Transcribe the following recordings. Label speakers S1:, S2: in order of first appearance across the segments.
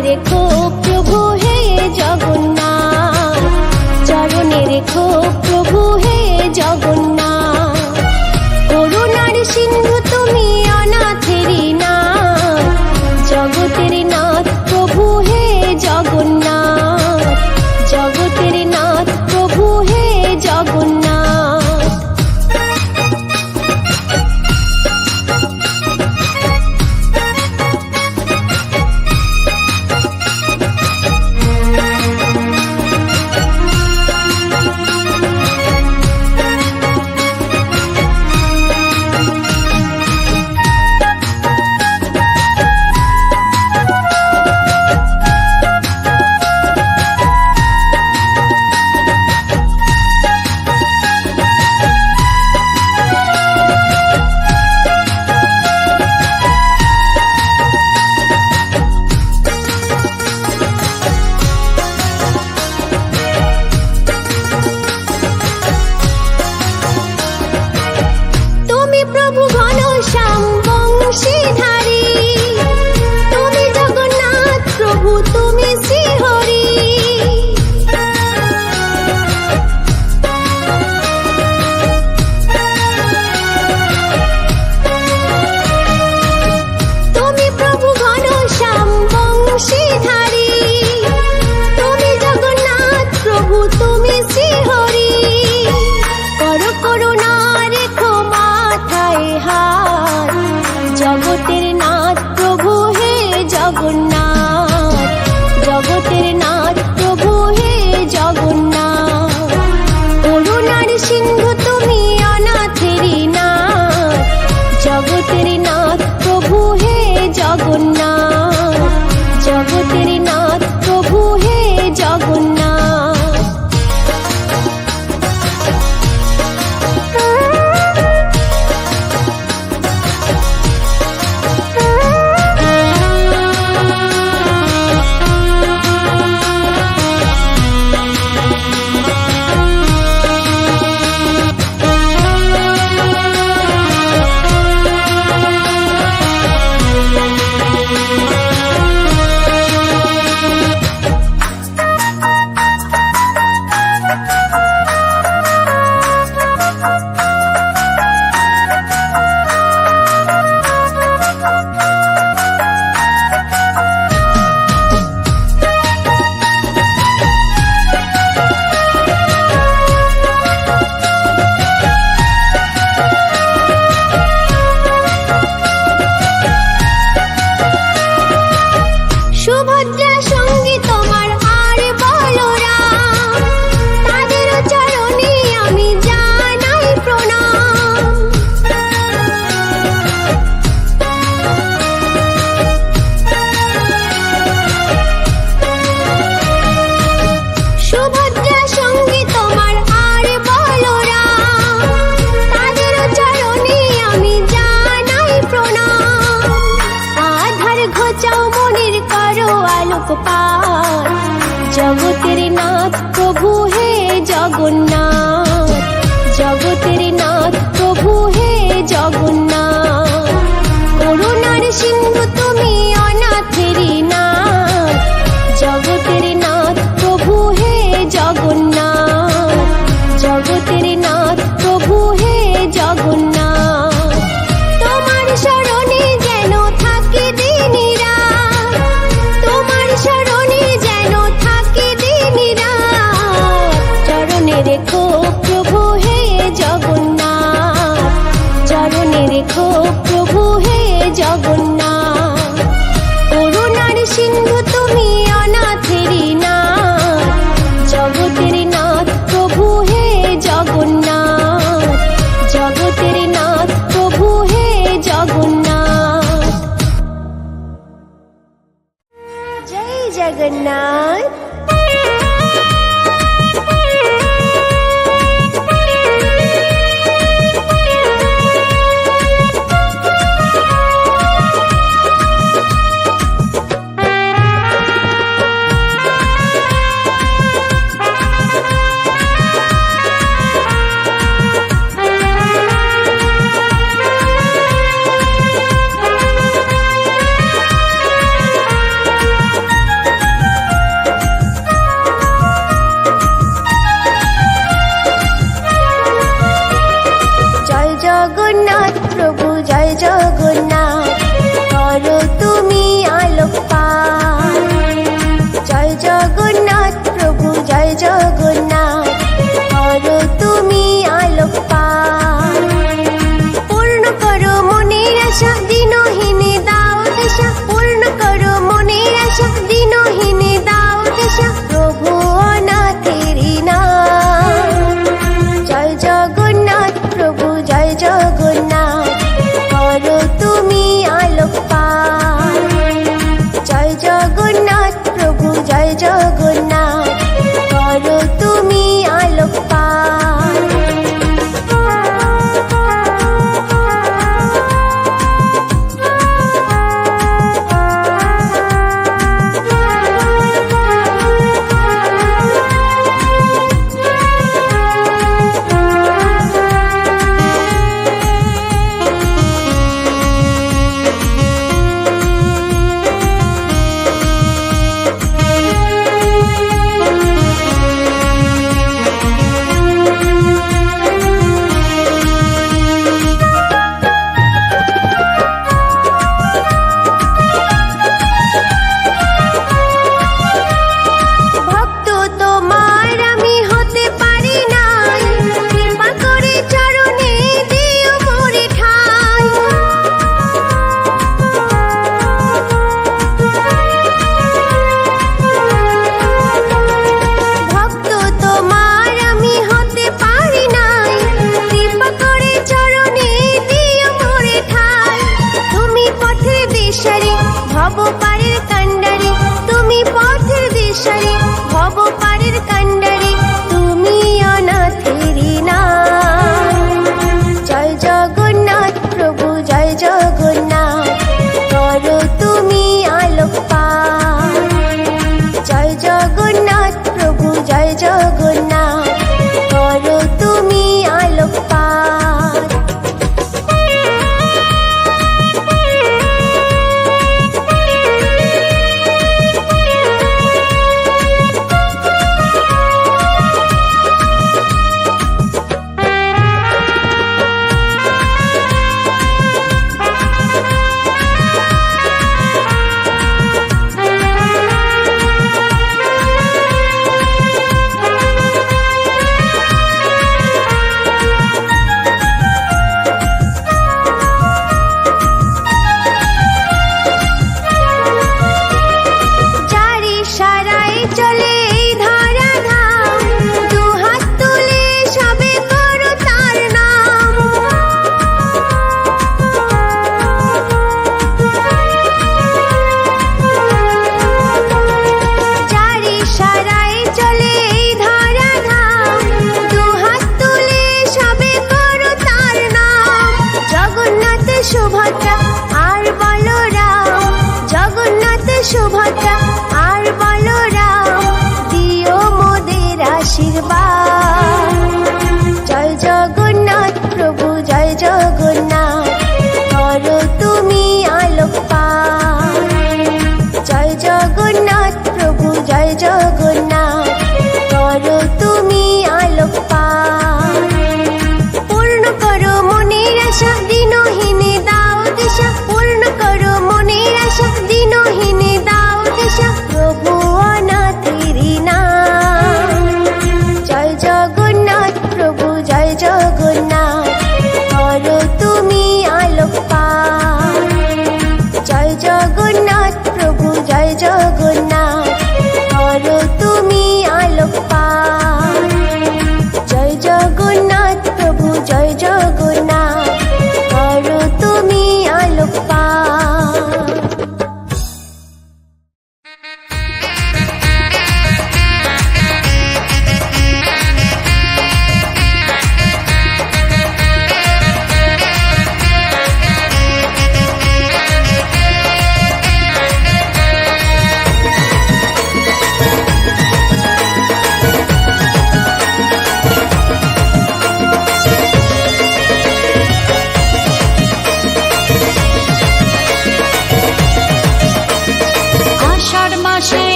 S1: রেখো প্রভু হে জগন্নাথ চরণে রেখো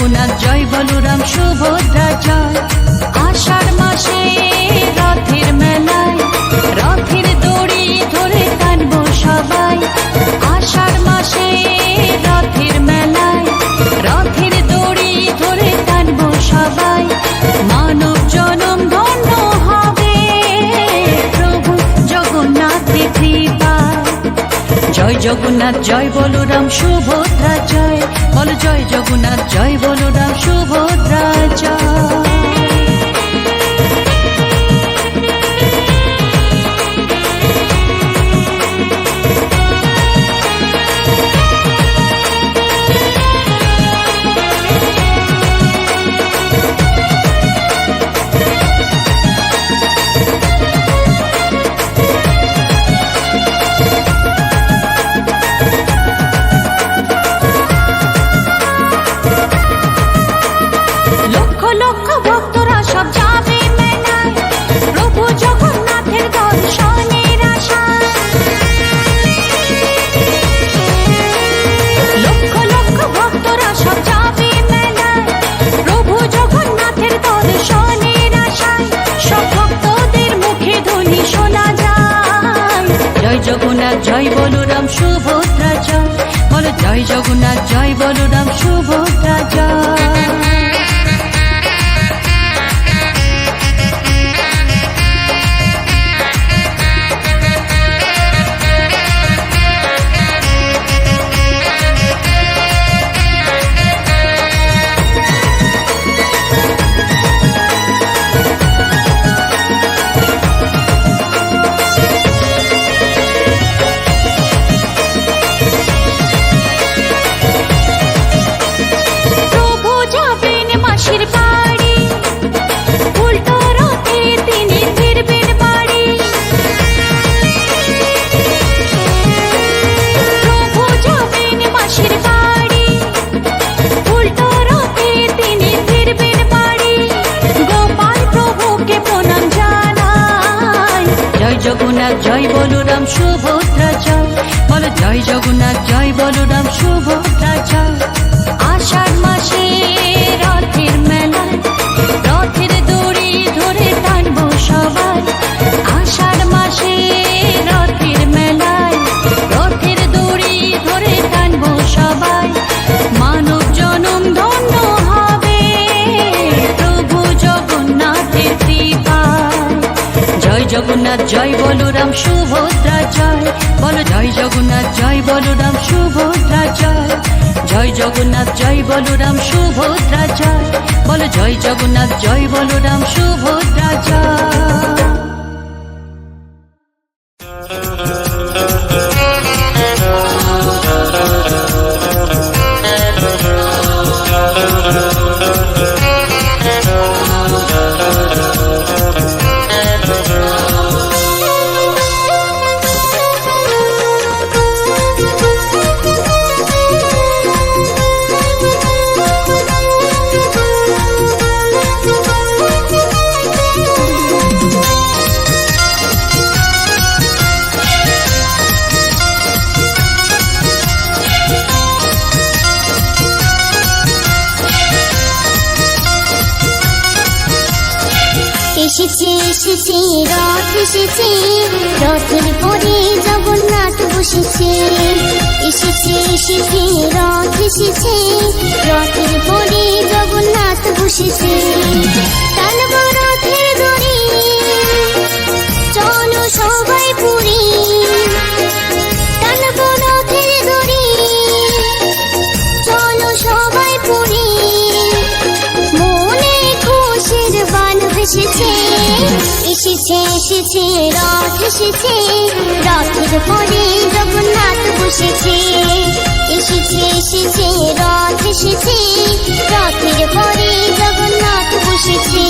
S1: জগন্নাথ
S2: জয়, বলরাম সুভদ্রা জয়। আষাঢ় মাসে রথের মেলায়, রথের দড়ি ধরে টানবো সবাই। আষাঢ় মাসে রথের মেলায়, রথের দড়ি ধরে টানবো সবাই। মানব জনম ধন্য হবে প্রভু জগন্নাথের কৃপা জয় জগন্নাথ, জয় বলরাম সুভদ্রা জয়। বল জয় জগন্নাথ জয় বলরাম জয় বলরাম সুভদ্রা জয় বলো জয় জগন্নাথ জয় বলরাম সুভদ্রা জগন্নাথ, জয় বলরাম সুভদ্রা জয় বল জয় জগন্নাথ, জয় বলরাম সুভদ্রা জয় আষাঢ় মাসে রথের মেলায়, রথের দড়ি ধরে টানবো সবাই আষাঢ় মাসে রথের মেলায়, রথের দড়ি ধরে টানবো সবাই জগন্নাথ, জয় বলরাম, সুভদ্রা, জয়। বল জয় জগন্নাথ, জয় বলরাম, সুভদ্রা, জয়। জয় জগন্নাথ, জয় বলরাম, সুভদ্রা, জয়। বল জয় জগন্নাথ, জয় বলরাম, সুভদ্রা, জয়।
S3: এসেছে রথ এসেছে, রথের পরে জগন্নাথ বসেছে। এসেছে এসেছে, রথ এসেছে, রথের পরে জগন্নাথ বসেছে। টানবো রথের দড়ি, চলো সবাই পুরী। টানবো এসেছে, রথ এসেছে রথের পরে জগন্নাথ বসেছে। এসেছে এসেছে, রথ এসেছে, রথের পরে জগন্নাথ বসেছে।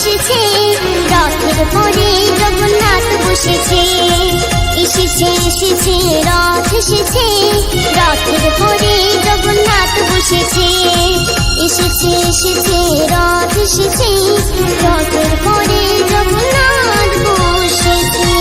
S3: এসেছে রথের পরে জগন্নাথ বসেছে। এসেছে এসেছে, রথ এসেছে, রথের পরে জগন্নাথ বসেছে। এসেছে এসেছে, রথ এসেছে, রথের পরে জগন্নাথ বসেছে।